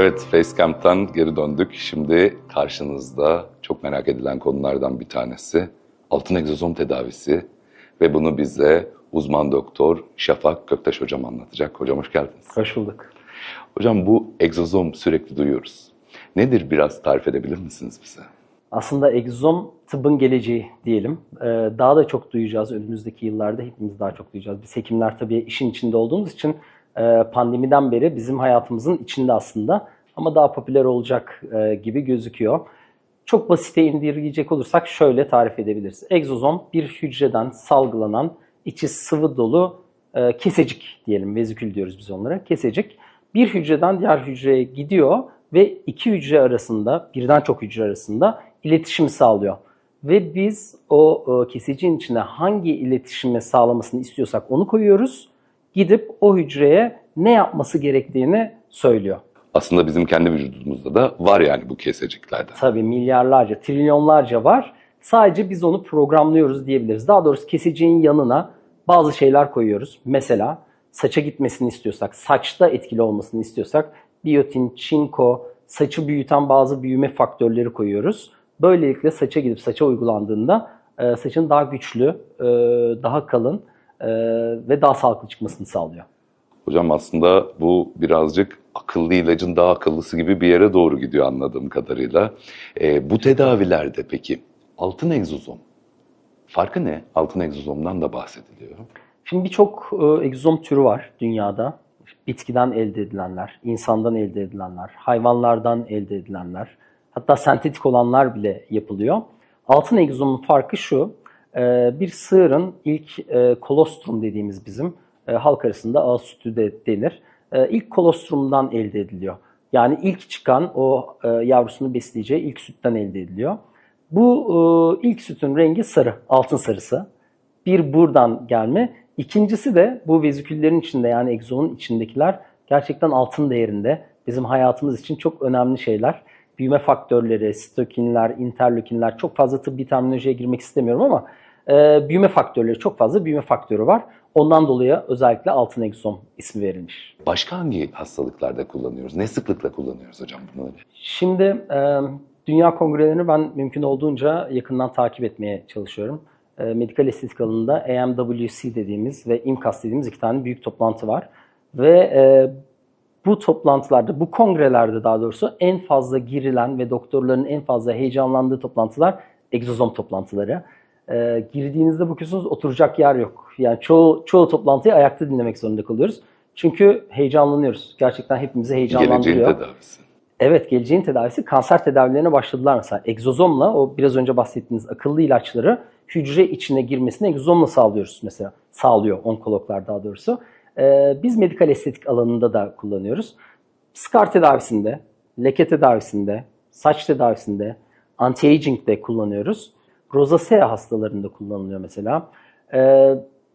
Evet, Facecamp'tan geri döndük. Şimdi karşınızda çok merak edilen konulardan bir tanesi altın egzozom tedavisi ve bunu bize uzman doktor Şafak Göktaş hocam anlatacak. Hocam hoş geldiniz. Hoş bulduk. Hocam bu egzozom sürekli duyuyoruz. Nedir biraz tarif edebilir misiniz bize? Aslında egzozom tıbbın geleceği diyelim. Ee, Daha da çok duyacağız önümüzdeki yıllarda. Hepimiz daha çok duyacağız. Biz hekimler tabii işin içinde olduğumuz için e, pandemiden beri bizim hayatımızın içinde aslında. Ama daha popüler olacak e, gibi gözüküyor. Çok basite indirgeyecek olursak şöyle tarif edebiliriz. Egzozom bir hücreden salgılanan içi sıvı dolu e, kesecik diyelim. Vezikül diyoruz biz onlara. Kesecik. Bir hücreden diğer hücreye gidiyor ve iki hücre arasında, birden çok hücre arasında iletişim sağlıyor. Ve biz o e, keseciğin içine hangi iletişimi sağlamasını istiyorsak onu koyuyoruz. Gidip o hücreye ne yapması gerektiğini söylüyor. Aslında bizim kendi vücudumuzda da var yani bu keseciklerden. Tabii milyarlarca, trilyonlarca var. Sadece biz onu programlıyoruz diyebiliriz. Daha doğrusu keseceğin yanına bazı şeyler koyuyoruz. Mesela saça gitmesini istiyorsak, saçta etkili olmasını istiyorsak biyotin, çinko, saçı büyüten bazı büyüme faktörleri koyuyoruz. Böylelikle saça gidip saça uygulandığında e, saçın daha güçlü, e, daha kalın e, ve daha sağlıklı çıkmasını sağlıyor. Hocam aslında bu birazcık akıllı ilacın daha akıllısı gibi bir yere doğru gidiyor anladığım kadarıyla. Ee, bu tedavilerde peki altın egzozom farkı ne? Altın egzozomdan da bahsediliyor. Şimdi birçok e, egzozom türü var dünyada. Bitkiden elde edilenler, insandan elde edilenler, hayvanlardan elde edilenler, hatta sentetik olanlar bile yapılıyor. Altın egzozomun farkı şu, e, bir sığırın ilk e, kolostrum dediğimiz bizim e, halk arasında ağız sütü de denir. E, ilk kolostrumdan elde ediliyor. Yani ilk çıkan o e, yavrusunu besleyeceği ilk sütten elde ediliyor. Bu e, ilk sütün rengi sarı, altın sarısı. Bir buradan gelme. İkincisi de bu veziküllerin içinde yani egzomun içindekiler gerçekten altın değerinde. Bizim hayatımız için çok önemli şeyler. Büyüme faktörleri, sitokinler, interleukinler çok fazla tıbbi terminolojiye girmek istemiyorum ama e, büyüme faktörleri çok fazla büyüme faktörü var. Ondan dolayı özellikle altın egzom ismi verilmiş. Başka hangi hastalıklarda kullanıyoruz? Ne sıklıkla kullanıyoruz hocam bunları? Şimdi e, dünya kongrelerini ben mümkün olduğunca yakından takip etmeye çalışıyorum. E, medikal estetik alanında AMWC dediğimiz ve IMCAS dediğimiz iki tane büyük toplantı var. Ve e, bu toplantılarda, bu kongrelerde daha doğrusu en fazla girilen ve doktorların en fazla heyecanlandığı toplantılar egzozom toplantıları. E, girdiğinizde bakıyorsunuz oturacak yer yok. Yani çoğu, çoğu toplantıyı ayakta dinlemek zorunda kalıyoruz. Çünkü heyecanlanıyoruz. Gerçekten hepimizi heyecanlandırıyor. Geleceğin tedavisi. Evet, geleceğin tedavisi kanser tedavilerine başladılar mesela. Egzozomla o biraz önce bahsettiğiniz akıllı ilaçları hücre içine girmesini egzozomla sağlıyoruz mesela. Sağlıyor onkologlar daha doğrusu. Ee, biz medikal estetik alanında da kullanıyoruz. Skar tedavisinde, leke tedavisinde, saç tedavisinde, anti-aging'de kullanıyoruz. Rozasea hastalarında kullanılıyor mesela. Ee,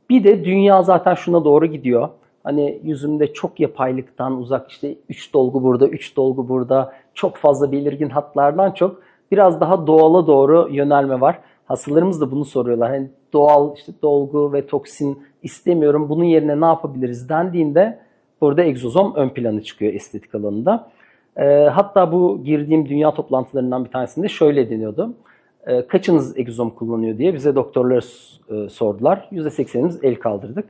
bir de dünya zaten şuna doğru gidiyor. Hani yüzümde çok yapaylıktan uzak işte 3 dolgu burada, 3 dolgu burada çok fazla belirgin hatlardan çok biraz daha doğala doğru yönelme var. Hastalarımız da bunu soruyorlar. Hani doğal işte dolgu ve toksin istemiyorum. Bunun yerine ne yapabiliriz dendiğinde burada egzozom ön plana çıkıyor estetik alanında. Ee, hatta bu girdiğim dünya toplantılarından bir tanesinde şöyle deniyordu. Ee, kaçınız egzozom kullanıyor diye bize doktorlar e, sordular. %80'imiz el kaldırdık.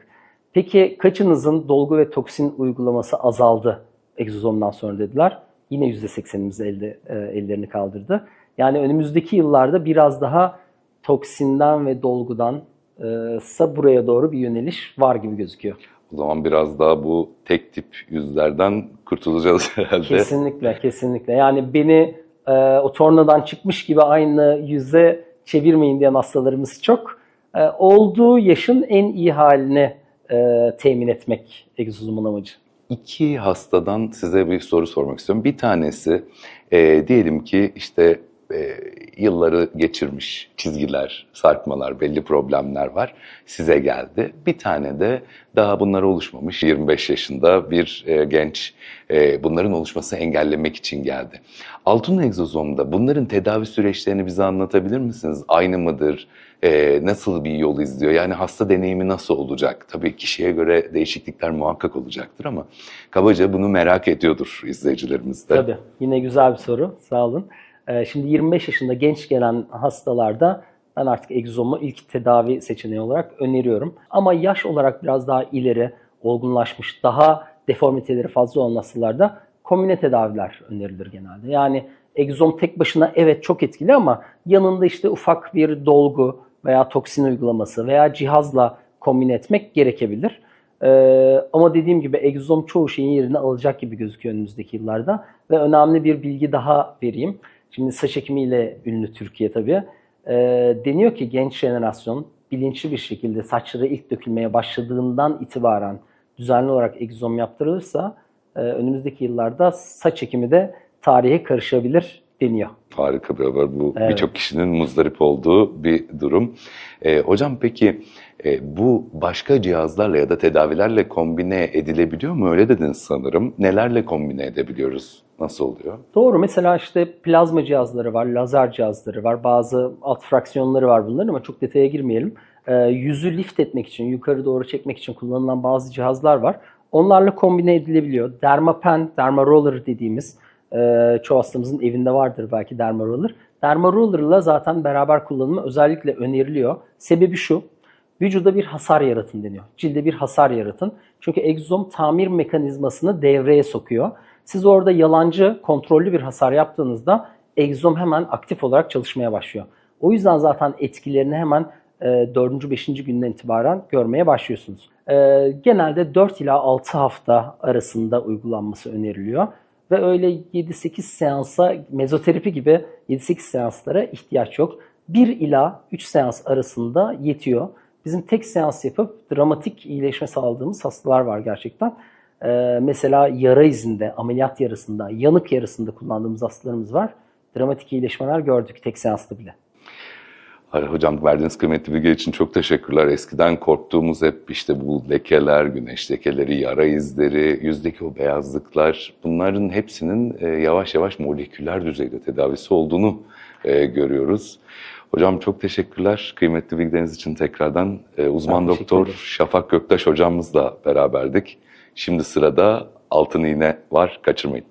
Peki kaçınızın dolgu ve toksin uygulaması azaldı egzozomdan sonra dediler. Yine %80'imiz elde, e, ellerini kaldırdı. Yani önümüzdeki yıllarda biraz daha toksinden ve dolgudan e, sa buraya doğru bir yöneliş var gibi gözüküyor. O zaman biraz daha bu tek tip yüzlerden kurtulacağız herhalde. Kesinlikle, kesinlikle. Yani beni e, o tornadan çıkmış gibi aynı yüze çevirmeyin diyen hastalarımız çok. E, olduğu yaşın en iyi halini e, temin etmek egzozomun amacı. İki hastadan size bir soru sormak istiyorum. Bir tanesi e, diyelim ki işte e, yılları geçirmiş çizgiler, sarkmalar, belli problemler var. Size geldi. Bir tane de daha bunlar oluşmamış 25 yaşında bir e, genç e, bunların oluşması engellemek için geldi. Altın egzozomda bunların tedavi süreçlerini bize anlatabilir misiniz? Aynı mıdır? E, nasıl bir yol izliyor? Yani hasta deneyimi nasıl olacak? Tabii kişiye göre değişiklikler muhakkak olacaktır ama kabaca bunu merak ediyordur izleyicilerimiz de. Tabii. Yine güzel bir soru. Sağ olun. Ee, şimdi 25 yaşında genç gelen hastalarda ben artık egzomu ilk tedavi seçeneği olarak öneriyorum. Ama yaş olarak biraz daha ileri, olgunlaşmış, daha deformiteleri fazla olan hastalarda kombine tedaviler önerilir genelde. Yani egzom tek başına evet çok etkili ama yanında işte ufak bir dolgu veya toksin uygulaması veya cihazla kombine etmek gerekebilir. Ee, ama dediğim gibi egzom çoğu şeyin yerini alacak gibi gözüküyor önümüzdeki yıllarda. Ve önemli bir bilgi daha vereyim. Şimdi saç ekimiyle ünlü Türkiye tabii. Ee, deniyor ki genç jenerasyon bilinçli bir şekilde saçları ilk dökülmeye başladığından itibaren düzenli olarak egzom yaptırılırsa e, önümüzdeki yıllarda saç ekimi de tarihe karışabilir deniyor. Harika bir haber bu. Evet. Birçok kişinin muzdarip olduğu bir durum. Ee, hocam peki e, bu başka cihazlarla ya da tedavilerle kombine edilebiliyor mu? Öyle dediniz sanırım. Nelerle kombine edebiliyoruz? Nasıl oluyor? Doğru. Mesela işte plazma cihazları var, lazer cihazları var, bazı alt fraksiyonları var bunların ama çok detaya girmeyelim. Ee, yüzü lift etmek için, yukarı doğru çekmek için kullanılan bazı cihazlar var. Onlarla kombine edilebiliyor. Dermapen, derma roller dediğimiz, e, çoğu hastamızın evinde vardır belki derma roller. Derma roller'la zaten beraber kullanımı özellikle öneriliyor. Sebebi şu, vücuda bir hasar yaratın deniyor. Cilde bir hasar yaratın. Çünkü egzom tamir mekanizmasını devreye sokuyor. Siz orada yalancı, kontrollü bir hasar yaptığınızda egzom hemen aktif olarak çalışmaya başlıyor. O yüzden zaten etkilerini hemen e, 4. 5. günden itibaren görmeye başlıyorsunuz. E, genelde 4 ila 6 hafta arasında uygulanması öneriliyor. Ve öyle 7-8 seansa mezoterapi gibi 7-8 seanslara ihtiyaç yok. 1 ila 3 seans arasında yetiyor. Bizim tek seans yapıp dramatik iyileşme sağladığımız hastalar var gerçekten. Ee, mesela yara izinde, ameliyat yarısında, yanık yarısında kullandığımız hastalarımız var. Dramatik iyileşmeler gördük tek seansta bile. Hocam verdiğiniz kıymetli bilgi için çok teşekkürler. Eskiden korktuğumuz hep işte bu lekeler, güneş lekeleri, yara izleri, yüzdeki o beyazlıklar bunların hepsinin e, yavaş yavaş moleküler düzeyde tedavisi olduğunu e, görüyoruz. Hocam çok teşekkürler kıymetli bilgileriniz için tekrardan. E, uzman doktor. Şafak Göktaş hocamızla beraberdik. Şimdi sırada altın iğne var, kaçırmayın.